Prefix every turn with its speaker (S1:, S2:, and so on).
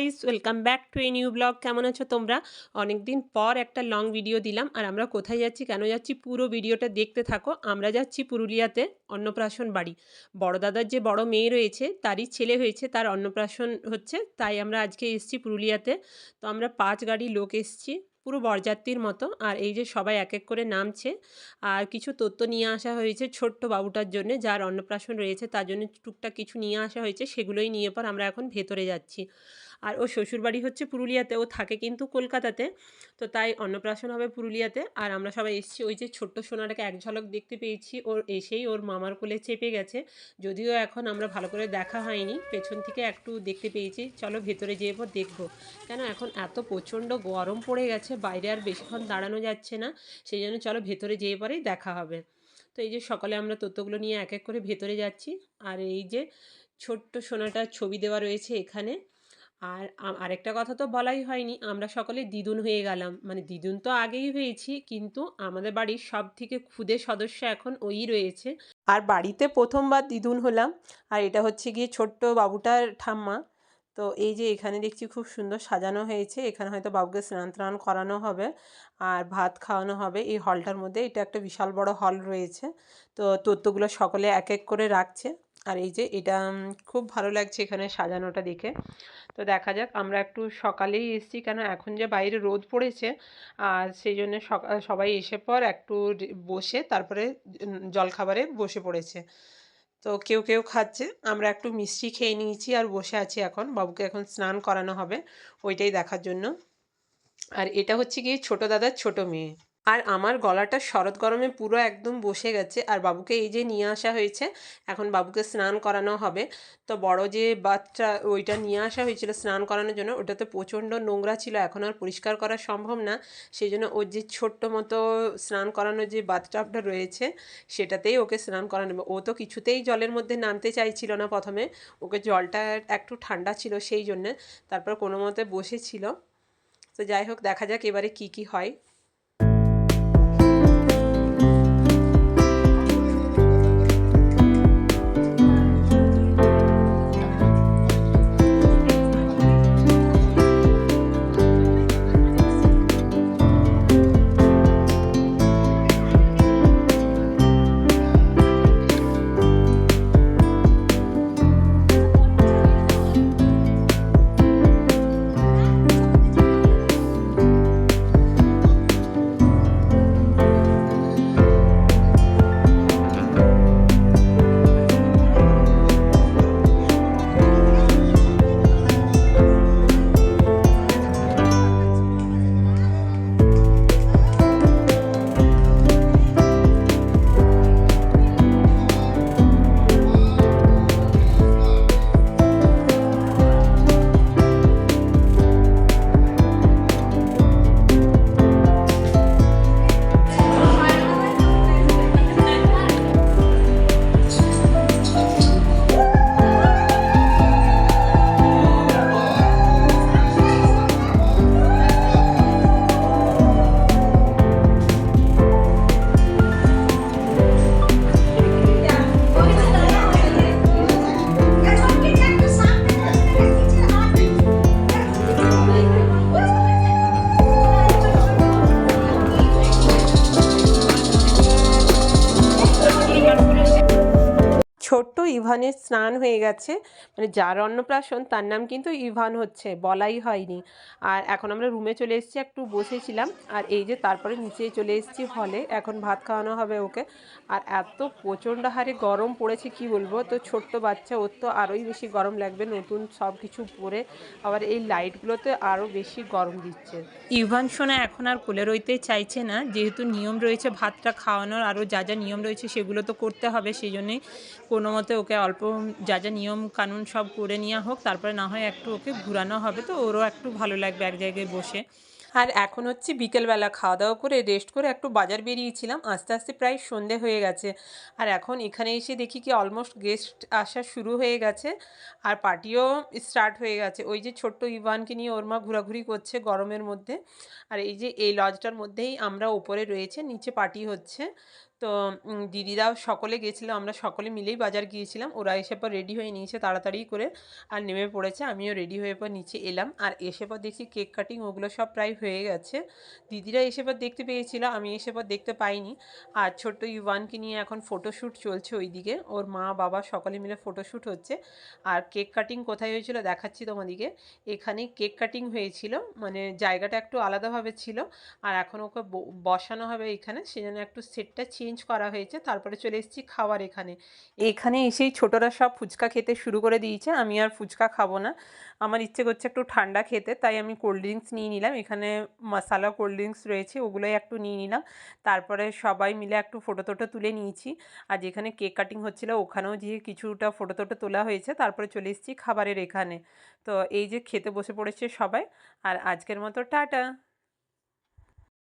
S1: Guys welcome back to a new blog কেমন আছো তোমরা? অনেক দিন পর একটা লং ভিডিও দিলাম। আর আমরা কোথায় যাচ্ছি, কেন যাচ্ছি, পুরো ভিডিওটা দেখতে থাকো। আমরা যাচ্ছি পুরুলিয়াতে অন্নপ্রাশন বাড়ি। বড় দাদার যে বড় মেয়ে রয়েছে, তারই ছেলে হয়েছে, তার অন্নপ্রাশন হচ্ছে। তাই আমরা আজকে এসছি পুরুলিয়াতে। তো আমরা পাঁচ গাড়ি লোক এসেছি, পুরো বরযাত্রীর মতো। আর এই যে সবাই এক এক করে নামছে। আর কিছু তথ্য নিয়ে আসা হয়েছে ছোট্ট বাবুটার জন্য, যার অন্নপ্রাশন রয়েছে, তার জন্য টুকটাক কিছু নিয়ে আসা হয়েছে, সেগুলোই নিয়ে পর আমরা এখন ভেতরে যাচ্ছি। আর ও শ্বশুরবাড়ি হচ্ছে পুরুলিয়াতে, ও থাকে কিন্তু কলকাতাতে। তো তাই অন্নপ্রাশন হবে পুরুলিয়াতে। আর আমরা সবাই এসেছি ওই যে ছোট্ট সোনাটাকে এক ঝলক দেখতে পেয়েছি। ওর এসেই ওর মামার কোলে চেপে গেছে। যদিও এখন আমরা ভালো করে দেখা হয়নি। পেছন থেকে একটু দেখতে পেয়েছি। চলো ভেতরে যেয়ে দেখব। কেন এখন এত প্রচণ্ড গরম পড়ে গেছে, বাইরে আর বেশিক্ষণ দাঁড়ানো যাচ্ছে না। সেই জন্য চলো ভেতরে যেয়ে পরেই দেখা হবে। তো এই যে সকালে আমরা তথ্যগুলো নিয়ে এক এক করে ভেতরে যাচ্ছি। আর এই যে ছোট্ট সোনাটার ছবি দেওয়া রয়েছে এখানে। আর আরেকটা কথা তো বলাই হয়নি, আমরা সকলে দিদুন হয়ে গেলাম। মানে দিদুন তো আগেই হয়েছি, কিন্তু আমাদের বাড়ির সব থেকে ক্ষুদে সদস্য এখন ওই রয়েছে। আর বাড়িতে প্রথমবার দিদুন হলাম, আর এটা হচ্ছে গিয়ে ছোট্ট বাবুটার ঠাম্মা। তো এই যে এখানে দেখছি খুব সুন্দর সাজানো হয়েছে, এখানে হয়তো বাবুকে স্নান টান করানো হবে, আর ভাত খাওয়ানো হবে। এই হলটার মধ্যে এটা একটা বিশাল বড় হল রয়েছে। তো তত্ত্বগুলো সকলে এক এক করে রাখছে। আর এই যে এটা খুব ভালো লাগছে এখানে সাজানোটা দেখে। তো দেখা যাক, আমরা একটু সকালেই এসেছি কেন এখন যে বাইরে রোদ পড়েছে, আর সেই জন্য সবাই এসে পর একটু বসে তারপরে জলখাবারে বসে পড়েছে। তো কেউ কেউ খাচ্ছে, আমরা একটু মিষ্টি খেয়ে নিয়েছি আর বসে আছি এখন। বাবুকে এখন স্নান করানো হবে, ওইটাই দেখার জন্য। আর এটা হচ্ছে গিয়ে ছোট দাদার ছোট মেয়ে। আর আমার গলাটা শরৎ গরমে পুরো একদম বসে গেছে। আর বাবুকে এই যে নিয়ে আসা হয়েছে, এখন বাবুকে স্নান করানো হবে। তো বড় যে বাচ্চা, ওইটা নিয়ে আসা হয়েছিল স্নান করানোর জন্য, ওটাতে প্রচণ্ড নোংরা ছিল, এখন আর পরিষ্কার করা সম্ভব না। সেই জন্য ওর যে ছোট্ট মতো স্নান করানোর যে বাথটাবটা রয়েছে, সেটাতেই ওকে স্নান করানো ও তো কিছুতেই জলের মধ্যে নামতে চাইছিল না প্রথমে। ওকে জলটা একটু ঠান্ডা ছিল সেই জন্যে, তারপর কোনো মতে বসেছিল। তো যাই হোক, দেখা যাক এবারে কি কি হয়। ছোট্ট ইভানের স্নান হয়ে গেছে। মানে যার অন্নপ্রাশন, তার নাম কিন্তু ইভান হচ্ছে, বলাই হয়নি। আর এখন আমরা রুমে চলে এসেছি, একটু বসেছিলাম। আর এই যে তারপরে নিচে চলে এসেছি হলে এখন ভাত খাওয়ানো হবে ওকে। আর এত প্রচণ্ড হারে গরম পড়েছে, কি বলব? তো ছোট্ট বাচ্চা, ওর তো আরোই বেশি গরম লাগবে, নতুন সব কিছু পরে। আবার এই লাইটগুলোতে আরও বেশি গরম দিচ্ছে। ইভান সোনা এখন আর কোলে রইতে চাইছে না। যেহেতু নিয়ম রয়েছে ভাতটা খাওয়ানোর আরও যা যা নিয়ম রয়েছে সেগুলো তো করতে হবে, সেই জন্যেই কোনো মতে ওকে অল্প যা যা নিয়ম কানুন সব করে নেওয়া হোক, তারপরে না হয় একটু ওকে ঘুরানো হবে, তো ওরও একটু ভালো লাগবে এক জায়গায় বসে। আর এখন হচ্ছে বিকেলবেলা খাওয়া দাওয়া করে রেস্ট করে একটু বাজার বেরিয়েছিলাম, আস্তে আস্তে প্রায় সন্ধে হয়ে গেছে। আর এখন এখানে এসে দেখি কি অলমোস্ট গেস্ট আসা শুরু হয়ে গেছে, আর পার্টিও স্টার্ট হয়ে গেছে। ওই যে ছোট্ট ইভানকে নিয়ে ওর মা ঘোরাঘুরি করছে গরমের মধ্যে। আর এই যে এই লজটার মধ্যেই আমরা ওপরে রয়েছে, নিচে পার্টি হচ্ছে। তো উম, দিদিরাও সকলে গেছিল আমরা সকলে মিলেই বাজার গিয়েছিলাম। ওরা এসে পর রেডি হয়ে নিয়েছে তাড়াতাড়ি করে আর নেমে পড়েছে। আমিও রেডি হয়ে পর নিচে এলাম আর এসে পর দেখছি কেক কাটিং ওগুলো সব প্রায় হয়ে গেছে। দিদিরা এসে পর দেখতে পেয়েছিল আমি এসে পর দেখতে পাইনি। আর ছোট্ট ইউয়ানকে নিয়ে এখন ফটোশ্যুট চলছে ওইদিকে। ওর মা বাবা সকলে মিলে ফটোশ্যুট হচ্ছে। আর কেক কাটিং কোথায় হয়েছিল দেখাচ্ছি তোমাদিকে। এখানে কেক কাটিং হয়েছিল মানে জায়গাটা একটু আলাদাভাবে ছিল। আর এখন ওকে বসানো হবে এখানে সেজন্য একটু সেটটা চেঞ্জ করা হয়েছে, তারপরে চলে এসেছি খাওয়ার এখানে। এখানে এসেই ছোটরা সব ফুচকা খেতে শুরু করে দিয়েছে, আমি আর ফুচকা খাব না। আমার ইচ্ছে করছে একটু ঠান্ডা খেতে, তাই আমি কোল্ড ড্রিঙ্কস নিয়ে নিলাম। এখানে মশালা কোল্ড ড্রিঙ্কস রয়েছে, ওগুলোই একটু নিয়ে নিলাম। তারপরে সবাই মিলে একটু ফটো টোটো তুলে নিয়েছি। আর যেখানে কেক কাটিং হচ্ছিল, ওখানেও যে কিছুটা ফটো টোটো তোলা হয়েছে, তারপরে চলে এসেছি খাবারের এখানে। তো এই যে খেতে বসে পড়েছে সবাই, আর আজকের মতো টাটা!